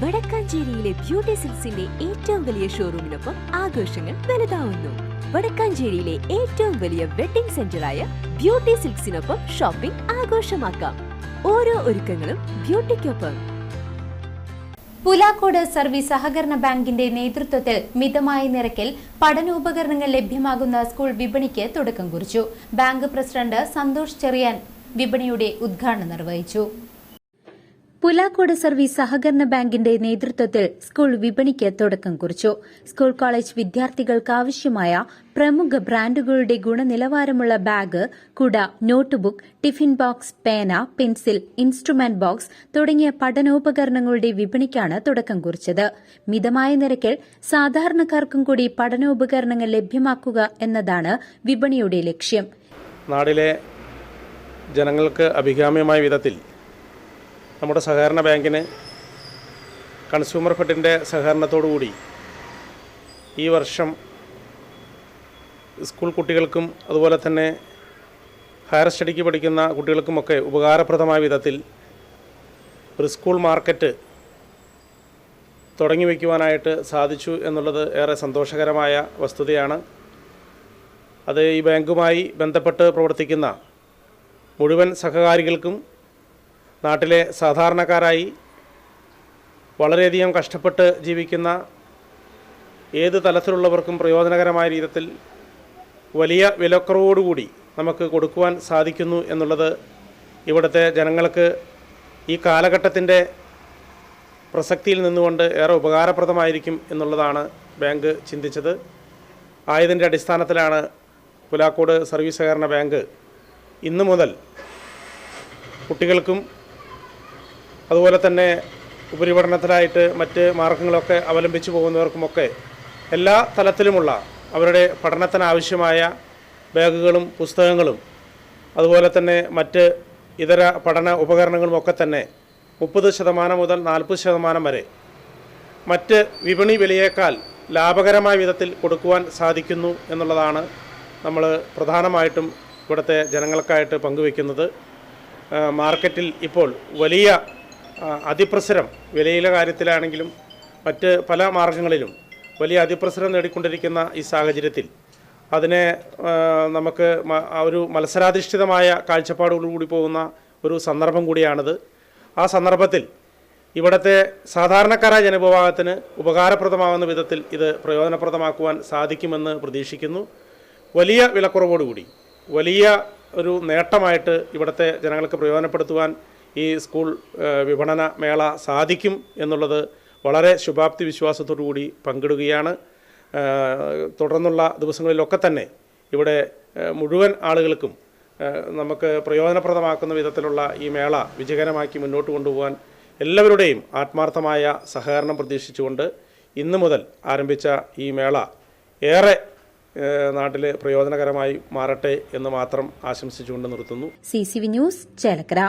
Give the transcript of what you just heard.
വടക്കാഞ്ചേരിയിലെ beauty സിൽസിന്റെ ഏറ്റവും വലിയ ഷോറൂമിനൊപ്പം ആഘോഷങ്ങൾ വലുതാവുന്നു. വടക്കാഞ്ചേരിയിലെ ഏറ്റവും വലിയ വെഡിംഗ് സെന്ററായ ബ്യൂട്ടി സിൽക്സിനൊപ്പം ഷോപ്പിംഗ് ആഘോഷമാക്കാം. ഓരോ ഒരുക്കങ്ങളും ബ്യൂട്ടിക്കൊപ്പം. പുലാക്കോട് സർവീസ് സഹകരണ ബാങ്കിന്റെ നേതൃത്വത്തിൽ മിതമായ നിരക്കിൽ പഠനോപകരണങ്ങൾ ലഭ്യമാകുന്ന സ്കൂൾ വിപണിക്ക് തുടക്കം കുറിച്ചു. ബാങ്ക് പ്രസിഡന്റ് സന്തോഷ് ചെറിയാൻ വിപണിയുടെ ഉദ്ഘാടനം നിർവഹിച്ചു. പുലാക്കോട് സർവീസ് സഹകരണ ബാങ്കിന്റെ നേതൃത്വത്തിൽ സ്കൂൾ വിപണിക്ക് തുടക്കം കുറിച്ചു. സ്കൂൾ കോളേജ് വിദ്യാർത്ഥികൾക്ക് ആവശ്യമായ പ്രമുഖ ബ്രാൻഡുകളുടെ ഗുണനിലവാരമുള്ള ബാഗ് കുട നോട്ട്ബുക്ക് ടിഫിൻ ബോക്സ് പേന പെൻസിൽ ഇൻസ്ട്രുമെന്റ് ബോക്സ് തുടങ്ങിയ പഠനോപകരണങ്ങളുടെ വിപണിക്കാണ് തുടക്കം കുറിച്ചത്. മിതമായ നിരക്കിൽ സാധാരണക്കാർക്കും കൂടി പഠനോപകരണങ്ങൾ ലഭ്യമാക്കുക എന്നതാണ് വിപണിയുടെ ലക്ഷ്യം. നാടിലെ ജനങ്ങൾക്ക് അഭികാമ്യമായ വിധത്തിൽ നമ്മുടെ സഹകരണ ബാങ്കിന് കൺസ്യൂമർ ഫെഡിന്റെ സഹകരണത്തോടുകൂടി ഈ വർഷം സ്കൂൾ കുട്ടികൾക്കും അതുപോലെ തന്നെ ഹയർ സ്റ്റഡിക്ക് പഠിക്കുന്ന കുട്ടികൾക്കുമൊക്കെ ഉപകാരപ്രദമായ വിധത്തിൽ ഒരു സ്കൂൾ മാർക്കറ്റ് തുടങ്ങി വയ്ക്കുവാനായിട്ട് സാധിച്ചു എന്നുള്ളത് ഏറെ സന്തോഷകരമായ വസ്തുതയാണ്. അത് ഈ ബാങ്കുമായി ബന്ധപ്പെട്ട് പ്രവർത്തിക്കുന്ന മുഴുവൻ സഹകാരികൾക്കും നാട്ടിലെ സാധാരണക്കാരായി വളരെയധികം കഷ്ടപ്പെട്ട് ജീവിക്കുന്ന ഏത് തലത്തിലുള്ളവർക്കും പ്രയോജനകരമായ രീതിയിൽ വലിയ വിലക്കുറവോടുകൂടി നമുക്ക് കൊടുക്കുവാൻ സാധിക്കുന്നു എന്നുള്ളത് ഇവിടുത്തെ ജനങ്ങൾക്ക് ഈ കാലഘട്ടത്തിന്റെ പ്രസക്തിയിൽ നിന്നുകൊണ്ട് ഏറെ ഉപകാരപ്രദമായിരിക്കും എന്നുള്ളതാണ് ബാങ്ക് ചിന്തിച്ചത്. ആയതിന്റെ അടിസ്ഥാനത്തിലാണ് പുലാക്കോട് സർവീസ് സഹകരണ ബാങ്ക് ഇന്നു മുതൽ കുട്ടികൾക്കും അതുപോലെ തന്നെ ഉപരിപഠനത്തിനായിട്ട് മറ്റ് മാർഗങ്ങളൊക്കെ അവലംബിച്ചു പോകുന്നവർക്കുമൊക്കെ എല്ലാ തലത്തിലുമുള്ള അവരുടെ പഠനത്തിനാവശ്യമായ ബാഗുകളും പുസ്തകങ്ങളും അതുപോലെ തന്നെ മറ്റ് ഇതര പഠന ഉപകരണങ്ങളുമൊക്കെ തന്നെ മുപ്പത് ശതമാനം മുതൽ നാൽപ്പത് ശതമാനം വരെ മറ്റ് വിപണി വിലയേക്കാൾ ലാഭകരമായ വിധത്തിൽ കൊടുക്കുവാൻ സാധിക്കുന്നു എന്നുള്ളതാണ് നമ്മൾ പ്രധാനമായിട്ടും ഇവിടുത്തെ ജനങ്ങൾക്കായിട്ട് പങ്കുവെക്കുന്നത് മാർക്കറ്റിൽ ഇപ്പോൾ വലിയ അതിപ്രസരം വിലയിലെ കാര്യത്തിലാണെങ്കിലും മറ്റ് പല മാർഗങ്ങളിലും വലിയ അതിപ്രസരം നേടിക്കൊണ്ടിരിക്കുന്ന ഈ സാഹചര്യത്തിൽ അതിനെ നമുക്ക് ഒരു മത്സരാധിഷ്ഠിതമായ കാഴ്ചപ്പാടോടുകൂടി പോകുന്ന ഒരു സന്ദർഭം കൂടിയാണിത്. ആ സന്ദർഭത്തിൽ ഇവിടുത്തെ സാധാരണക്കാരായ ജനവിഭാഗത്തിന് ഉപകാരപ്രദമാകുന്ന വിധത്തിൽ ഇത് പ്രയോജനപ്രദമാക്കുവാൻ സാധിക്കുമെന്ന് പ്രതീക്ഷിക്കുന്നു. വലിയ വിലക്കുറവോടുകൂടി വലിയ ഒരു നേട്ടമായിട്ട് ഇവിടുത്തെ ജനങ്ങൾക്ക് പ്രയോജനപ്പെടുത്തുവാൻ ഈ സ്കൂൾ വിപണന മേള സാധിക്കും എന്നുള്ളത് വളരെ ശുഭാപ്തി വിശ്വാസത്തോടു കൂടി പങ്കിടുകയാണ്. തുടർന്നുള്ള ദിവസങ്ങളിലൊക്കെ തന്നെ ഇവിടെ മുഴുവൻ ആളുകൾക്കും നമുക്ക് പ്രയോജനപ്രദമാക്കുന്ന വിധത്തിലുള്ള ഈ മേള വിജയകരമാക്കി മുന്നോട്ട് കൊണ്ടുപോകാൻ എല്ലാവരുടെയും ആത്മാർത്ഥമായ സഹകരണം പ്രതീക്ഷിച്ചുകൊണ്ട് ഇന്നു മുതൽ ആരംഭിച്ച ഈ മേള ഏറെ നാട്ടിലെ പ്രയോജനകരമായി മാറട്ടെ എന്ന് മാത്രം ആശംസിച്ചുകൊണ്ട് നിർത്തുന്നു. C C V news Chelakkara.